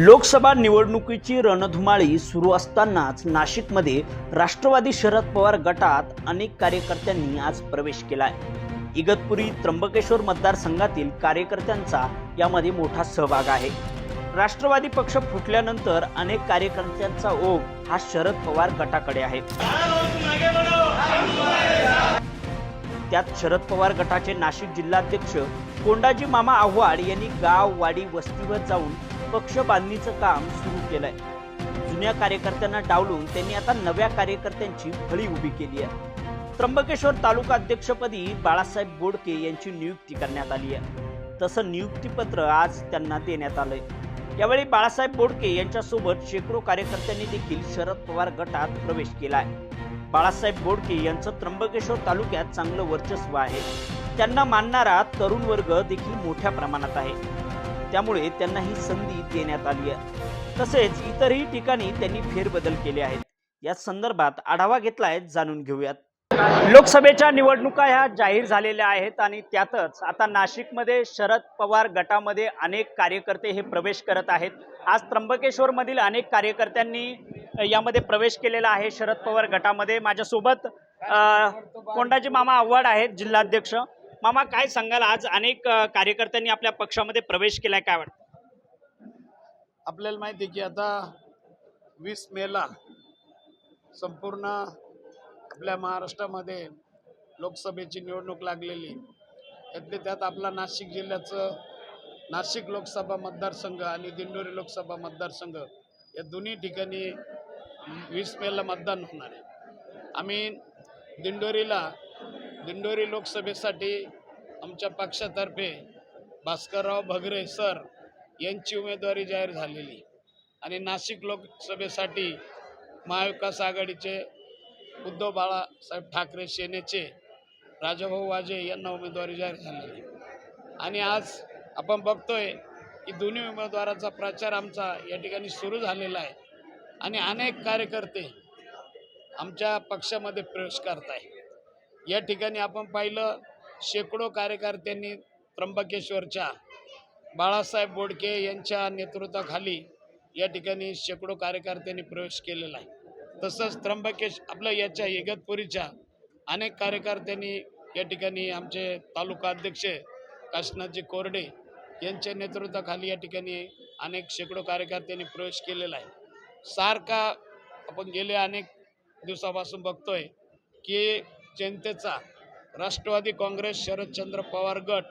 लोकसभा निवडणुकीची रणधुमाळी सुरू असतानाच नाशिकमध्ये राष्ट्रवादी शरद पवार गटात अनेक कार्यकर्त्यांनी आज प्रवेश केलाय. इगतपुरी त्र्यंबकेश्वर मतदारसंघातील कार्यकर्त्यांचा यामध्ये मोठा सहभाग आहे. राष्ट्रवादी पक्ष फुटल्यानंतर अनेक कार्यकर्त्यांचा ओघ हा शरद पवार गटाकडे आहे. त्यात शरद पवार गटाचे नाशिक जिल्हाध्यक्ष कोंडाजी मामा आव्हाड यांनी गाव वाडी वस्तीवर जाऊन पक्ष बांधणीचं काम सुरू केलंय. जुन्या कार्यकर्त्यांना डावलून त्यांनी आता नव्या कार्यकर्त्यांची फळी उभी केली आहे. त्र्यंबकेश्वर तालुका अध्यक्षपदी बाळासाहेब बोडके यांची नियुक्ती करण्यात आली आहे. तसं नियुक्तीपत्र आज त्यांना देण्यात आलंय. यावेळी बाळासाहेब बोडके यांच्यासोबत शेकडो कार्यकर्त्यांनी देखील शरद पवार गटात प्रवेश केलाय. बाळासाहेब बोडके यांचं त्र्यंबकेश्वर तालुक्यात चांगलं वर्चस्व आहे. त्यांना मानणारा तरुण वर्ग देखील मोठ्या प्रमाणात आहे. त्यामुळे त्यांना ही संधी देण्यात आली आहे. तसेच इतरही ठिकाणी त्यांनी फेरबदल केले आहेत. या संदर्भात आढावा घेतलाय जाणून घेऊयात. लोकसभेच्या निवडणुका ह्या जाहीर झालेल्या आहेत आणि त्यातच आता नाशिकमध्ये शरद पवार गटामध्ये अनेक कार्यकर्ते हे प्रवेश करत आहेत. आज त्र्यंबकेश्वरमधील अनेक कार्यकर्त्यांनी यामध्ये प्रवेश केलेला आहे शरद पवार गटामध्ये. माझ्यासोबत कोंडाजी मामा आव्हाड आहेत जिल्हाध्यक्ष. मामा काय सांगाल? आज अनेक कार्यकर्त्यांनी आपल्या पक्षामध्ये प्रवेश केलाय काय वाटतं? आपल्याला माहिती आहे की आता वीस मेला संपूर्ण आपल्या महाराष्ट्रामध्ये लोकसभेची निवडणूक लागलेली. त्यातले त्यात आपला नाशिक जिल्ह्याचं नाशिक लोकसभा मतदारसंघ आणि दिंडोरी लोकसभा मतदारसंघ या दोन्ही ठिकाणी वीस मेला मतदान होणार आहे. आम्ही दिंडोरीला दिंडोरी लोकसभेसाठी आमच्या पक्षातर्फे भास्करराव भगरे सर यांची उमेदवारी जाहीर झालेली. आणि नाशिक लोकसभेसाठी महाविकास आघाडीचे उद्धव बाळासाहेब ठाकरे सेनेचे राजाभाऊ वाजे यांना उमेदवारी जाहीर झालेली. आणि आज आपण बघतोय की दोन्ही उमेदवाराचा प्रचार आमचा या ठिकाणी सुरू झालेला आहे. आणि अनेक कार्यकर्ते आमच्या पक्षामध्ये प्रवेश करत आहे या ठिकाणी आपण पाहिलं शेकडो कार्यकर्त्यांनी त्र्यंबकेश्वरच्या बाळासाहेब बोडके यांच्या नेतृत्वाखाली या ठिकाणी शेकडो कार्यकर्त्यांनी प्रवेश केलेला आहे. तसंच त्र्यंबकेश आपलं याच्या इगतपुरीच्या अनेक कार्यकर्त्यांनी या ठिकाणी आमचे तालुका अध्यक्ष काशनाथजी कोरडे यांच्या नेतृत्वाखाली या ठिकाणी अनेक शेकडो कार्यकर्त्यांनी प्रवेश केलेला आहे. सारखा आपण गेले अनेक दिवसापासून बघतोय की जनतेचा राष्ट्रवादी काँग्रेस शरदचंद्र पवार गट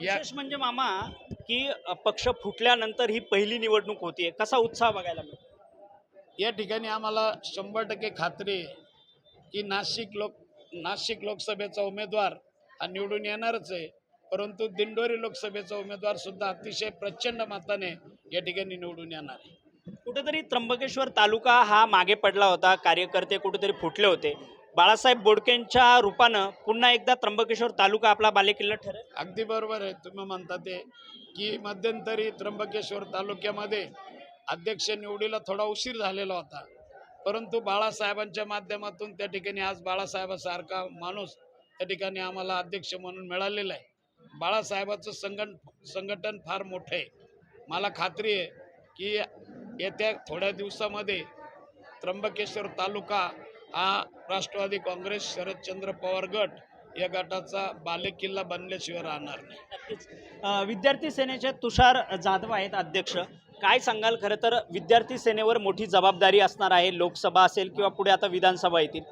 विशेष म्हणजे मामा की पक्ष फुटल्यानंतर ही पहिली निवडणूक होतीये. कसा उत्साह बघायला मिळतो? या ठिकाणी आम्हाला शंभर टक्के खात्री की नाशिक लोक नाशिक लोकसभेचा उमेदवार हा निवडून येणारच आहे. परंतु दिंडोरी लोकसभेचा उमेदवार सुद्धा अतिशय प्रचंड मताने या ठिकाणी निवडून येणार आहे. कुठेतरी त्र्यंबकेश्वर तालुका हा मागे पडला होता. कार्यकर्ते कुठेतरी फुटले होते. बाळासाहेब बोडकेंच्या रूपानं पुन्हा एकदा त्र्यंबकेश्वर तालुका आपला बालेकिल्ला ठरेल. अगदी बरोबर आहे. तुम्ही म्हणता ते की मध्यंतरी त्र्यंबकेश्वर तालुक्यामध्ये अध्यक्ष निवडीला थोडा उशीर झालेला होता. परंतु बाळासाहेबांच्या माध्यमातून त्या ठिकाणी आज बाळासाहेबासारखा माणूस त्या ठिकाणी आम्हाला अध्यक्ष म्हणून मिळालेला आहे. बाळासाहेबाचं संघट संघटन फार मोठं आहे. मला खात्री आहे की येत्या थोड्या दिवसामध्ये त्र्यंबकेश्वर तालुका हा राष्ट्रवादी काँग्रेस शरदचंद्र पवार गट या गटाचा बालेकिल्ला बनल्याशिवाय राहणार नाही. विद्यार्थी सेनेचे तुषार जाधव आहेत अध्यक्ष. काय सांगाल? खरं तर विद्यार्थी सेनेवर मोठी जबाबदारी असणार आहे. लोकसभा असेल किंवा पुढे आता विधानसभा येतील.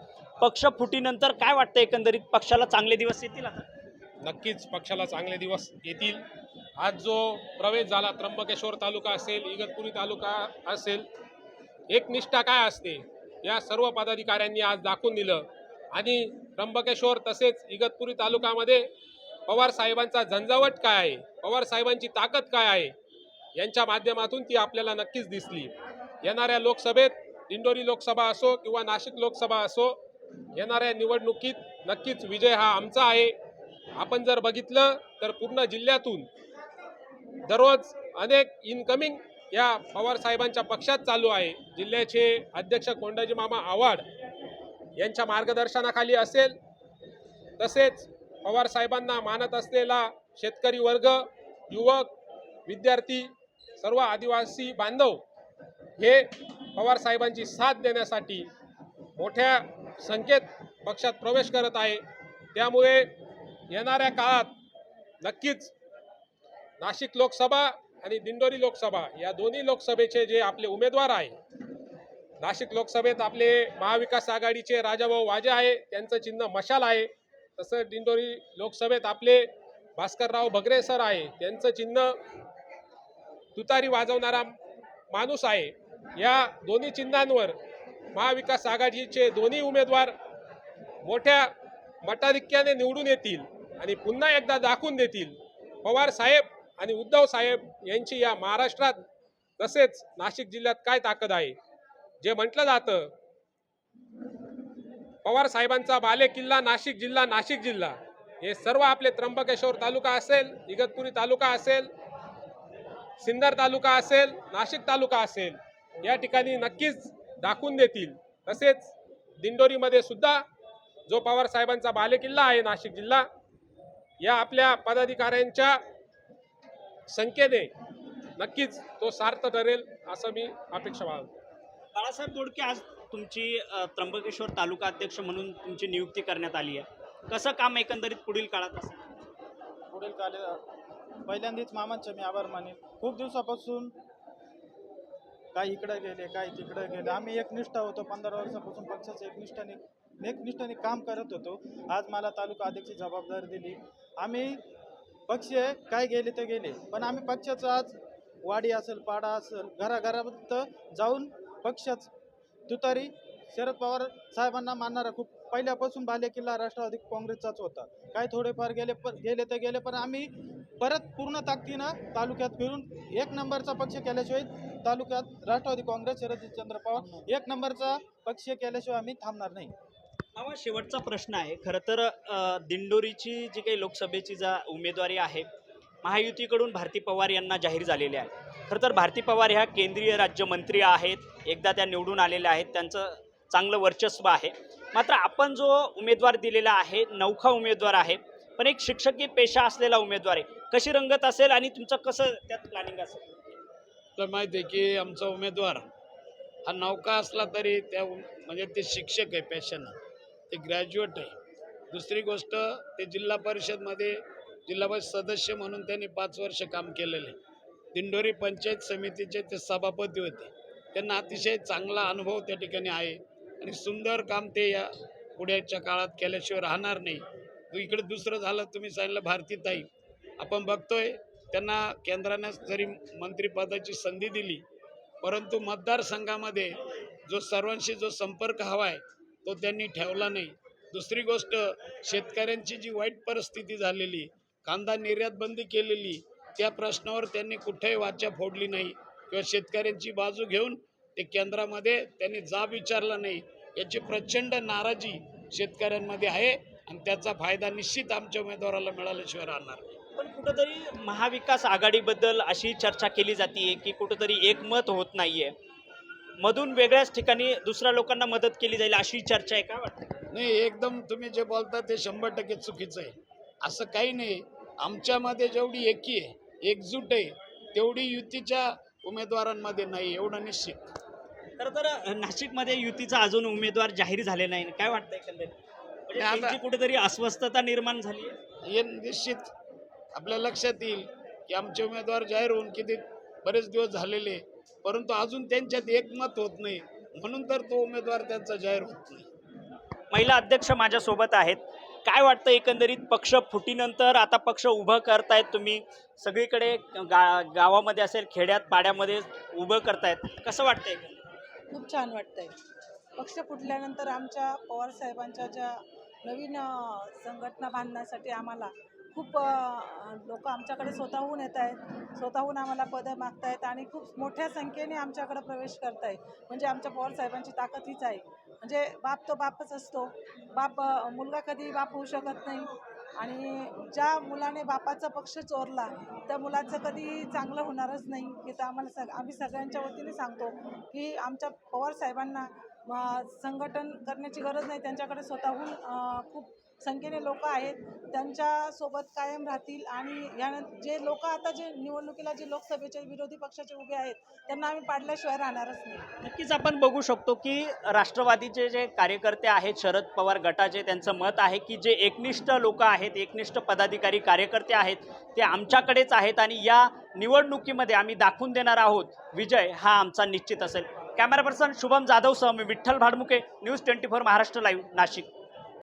पक्ष फुटीनंतर काय वाटतं एकंदरीत? पक्षाला चांगले दिवस येतील आता? नक्कीच पक्षाला चांगले दिवस येतील. आज जो प्रवेश झाला त्र्यंबकेश्वर तालुका असेल इगतपुरी तालुका असेल एकनिष्ठा काय असते? या सर्व पदाधिकाऱ्यांनी आज दाखवून दिलं. आणि त्र्यंबकेश्वर तसेच इगतपुरी तालुक्यामध्ये पवार साहेबांचा झंझावट काय आहे? पवार साहेबांची ताकद काय आहे? यांच्या माध्यमातून ती आपल्याला नक्कीच दिसली. येणाऱ्या लोकसभेत दिंडोरी लोकसभा असो किंवा नाशिक लोकसभा असो येणाऱ्या निवडणुकीत नक्कीच विजय हा आमचा आहे. आपण जर बघितलं तर पूर्ण जिल्ह्यातून दररोज अनेक इनकमिंग या पवार साहेबांच्या पक्षात चालू आहे. जिल्ह्याचे अध्यक्ष कोंडाजी मामा आव्हाड यांच्या मार्गदर्शनाखाली असेल. तसेच पवार साहेबांना मानत असलेला शेतकरी वर्ग युवक विद्यार्थी सर्व आदिवासी बांधव हे पवार साहेबांची साथ देण्यासाठी मोठ्या संख्येत पक्षात प्रवेश करत आहे. त्यामुळे येणाऱ्या काळात नक्कीच नाशिक लोकसभा आणि दिंडोरी लोकसभा या दोन्ही लोकसभेचे जे आपले उमेदवार आहे नाशिक लोकसभेत आपले महाविकास आघाडीचे राजाभाऊ वाजे आहे त्यांचं चिन्ह मशाल आहे. तसं दिंडोरी लोकसभेत आपले भास्करराव भगरे सर आहे त्यांचं चिन्ह तुतारी वाजवणारा माणूस आहे. या दोन्ही चिन्हांवर महाविकास आघाडीचे दोन्ही उमेदवार मोठ्या मताधिक्याने निवडून येतील आणि पुन्हा एकदा दाखवून देतील. पवार साहेब आणि उद्धव साहेब यांची या महाराष्ट्रात तसेच नाशिक जिल्ह्यात काय ताकद आहे? जे म्हटलं जातं पवार साहेबांचा बाले किल्ला नाशिक जिल्हा नाशिक जिल्हा. हे सर्व आपले त्र्यंबकेश्वर तालुका असेल इगतपुरी तालुका असेल सिन्नर तालुका असेल नाशिक तालुका असेल या ठिकाणी नक्कीच दाखवून देतील. तसेच दिंडोरीमध्ये सुद्धा जो पवार साहेबांचा बालेकिल्ला आहे नाशिक जिल्हा या आपल्या पदाधिकाऱ्यांच्या संख्येने नक्कीच तो सार्थ ठरेल असं मी अपेक्षा बाळगतो. बाळासाहेब बोडके आज तुमची त्र्यंबकेश्वर तालुका अध्यक्ष म्हणून तुमची नियुक्ती करण्यात आली आहे. कसं काम एकंदरीत पुढील काळात असेल? पुढील काले पहिल्यांदाच मामांचे मी आभार मानेन. खूप दिवसापासून काही इकडे गेले काही तिकडे गेले आम्ही एकनिष्ठ होतो. पंधरा वर्षापासून पक्षाचं एकनिष्ठाने एकनिष्ठाने काम करत होतो. आज मला तालुका अध्यक्ष जबाबदारी दिली. आम्ही पक्ष काय गेले तर गेले. पण आम्ही पक्षाचं आज वाडी असेल पाडा असेल घराघरात जाऊन पक्षाच तुतारी शरद पवार साहेबांना मानणारा खूप पहिल्यापासून बाले किल्ला राष्ट्रवादी काँग्रेसचाच होता. काय थोडेफार गेले पण गेले तर गेले पण आम्ही परत पूर्ण ताकदीनं तालुक्यात फिरून एक नंबरचा पक्ष केल्याशिवाय तालुक्यात राष्ट्रवादी काँग्रेस शरदचंद्र पवार एक नंबरचा पक्ष केल्याशिवाय आम्ही थांबणार नाही. मामा शेवटचा प्रश्न आहे. खरं तर अ, दिंडोरीची जी काही लोकसभेची जा उमेदवारी आहे महायुतीकडून भारती पवार यांना जाहीर झालेली आहे. खरं तर भारती पवार ह्या केंद्रीय राज्यमंत्री आहेत. एकदा त्या निवडून आलेल्या आहेत. त्यांचं चांगलं वर्चस्व आहे. मात्र आपण जो उमेदवार दिलेला आहे नौखा उमेदवार आहे पण एक शिक्षकी पेशा असलेला उमेदवार आहे. कशी रंगत असेल आणि तुमचं कसं त्यात प्लॅनिंग असेल? तर माहिती आहे की आमचा उमेदवार हा नौका असला तरी त्या उम- म्हणजे ते शिक्षक आहे पॅशनं ते ग्रॅज्युएट आहे. दुसरी गोष्ट ते जिल्हा परिषदमध्ये जिल्हा परिषद सदस्य म्हणून त्यांनी पाच वर्ष काम केलेले. दिंडोरी पंचायत समितीचे ते सभापती होते. त्यांना अतिशय चांगला अनुभव त्या ठिकाणी आहे. आणि सुंदर काम ते या पुढ्याच्या काळात केल्याशिवाय राहणार नाही. इकडे दुसरं झालं तुम्ही सांगितलं भारतीताई आपण बघतोय त्यांना केंद्राने जरी मंत्रिपदाची संधी दिली परंतु मतदारसंघामध्ये जो सर्वांशी जो संपर्क हवा आहे तो त्यांनी ठेवला नाही. दुसरी गोष्ट शेतकऱ्यांची जी वाईट परिस्थिती झालेली कांदा निर्यात बंदी केलेली त्या प्रश्नावर त्यांनी कुठेही वाचा फोडली नाही. किंवा शेतकऱ्यांची बाजू घेऊन ते केंद्रामध्ये त्यांनी जाब विचारला नाही. याची प्रचंड नाराजी शेतकऱ्यांमध्ये आहे आणि त्याचा फायदा निश्चित आमच्या उमेदवाराला मिळाल्याशिवाय राहणार पण कुठंतरी महाविकास आघाडीबद्दल अशी चर्चा केली जाते की कुठंतरी एकमत होत नाहीये. मधून वेगळ्याच ठिकाणी दुसऱ्या लोकांना मदत केली जाईल अशी चर्चा आहे काय वाटतं? नाही एकदम तुम्ही जे बोलता ते शंभर टक्के चुकीचं आहे. असं काही नाही. आमच्यामध्ये जेवढी एकी आहे एकजूट आहे तेवढी युतीच्या उमेदवारांमध्ये नाही एवढं निश्चित. खरं तर नाशिकमध्ये युतीचा अजून उमेदवार जाहीर झाले नाही. काय वाटतं एकंदरीत? म्हणजे कुठेतरी अस्वस्थता निर्माण झाली आहे? हे निश्चित. आपल्या लक्षात येईल की आमचे उमेदवार जाहीर होऊन किती बरेच दिवस झालेले परंतु अजून त्यांच्यात एकमत होत नाही. म्हणून तर तो उमेदवार त्यांचा जाहीर होत नाही. महिला अध्यक्ष माझ्यासोबत आहेत. काय वाटतं एकंदरीत पक्ष फुटीनंतर आता पक्ष उभं करतायत तुम्ही? सगळीकडे गा गावामध्ये असेल खेड्यात पाड्यामध्ये उभं करतायत. कसं वाटतं एकंदरीत? खूप छान वाटतंय. पक्ष फुटल्यानंतर आमच्या पवार साहेबांच्या ज्या नवीन संघटना बांधण्यासाठी आम्हाला खूप लोक आमच्याकडे स्वतःहून येत आहेत स्वतःहून आम्हाला पदं मागतायत आणि खूप मोठ्या संख्येने आमच्याकडे प्रवेश करताय म्हणजे आमच्या पवार साहेबांची ताकद हीच आहे. म्हणजे बाप तो बापच असतो. बाप मुलगा कधी बाप होऊ शकत नाही. आणि ज्या मुलाने बापाचा पक्ष चोरला त्या मुलाचं कधी चांगलं होणारच नाही. की तर आम्हाला सग आम्ही सगळ्यांच्या वतीने सांगतो की आमच्या पवार साहेबांना संघटन करण्याची गरज नाही. त्यांच्याकडे स्वतःहून खूप संख्येने लोक आहेत त्यांच्यासोबत कायम राहतील आणि या जे लोक आता जे निवडणुकीला जे लोकसभेचे विरोधी पक्षाचे उभे आहेत त्यांना आम्ही पाडल्याशिवाय राहणारच नाही. नक्कीच आपण बघू शकतो की राष्ट्रवादीचे जे कार्यकर्ते आहेत शरद पवार गटाचे त्यांचं मत आहे की जे एकनिष्ठ लोक आहेत एकनिष्ठ पदाधिकारी कार्यकर्ते आहेत ते आमच्याकडेच आहेत आणि या निवडणुकीमध्ये आम्ही दाखवून देणार आहोत विजय हा आमचा निश्चित असेल. कॅमेरा पर्सन शुभम जाधवसह मी Vitthal Bhadmuke news twenty four Maharashtra live Nashik.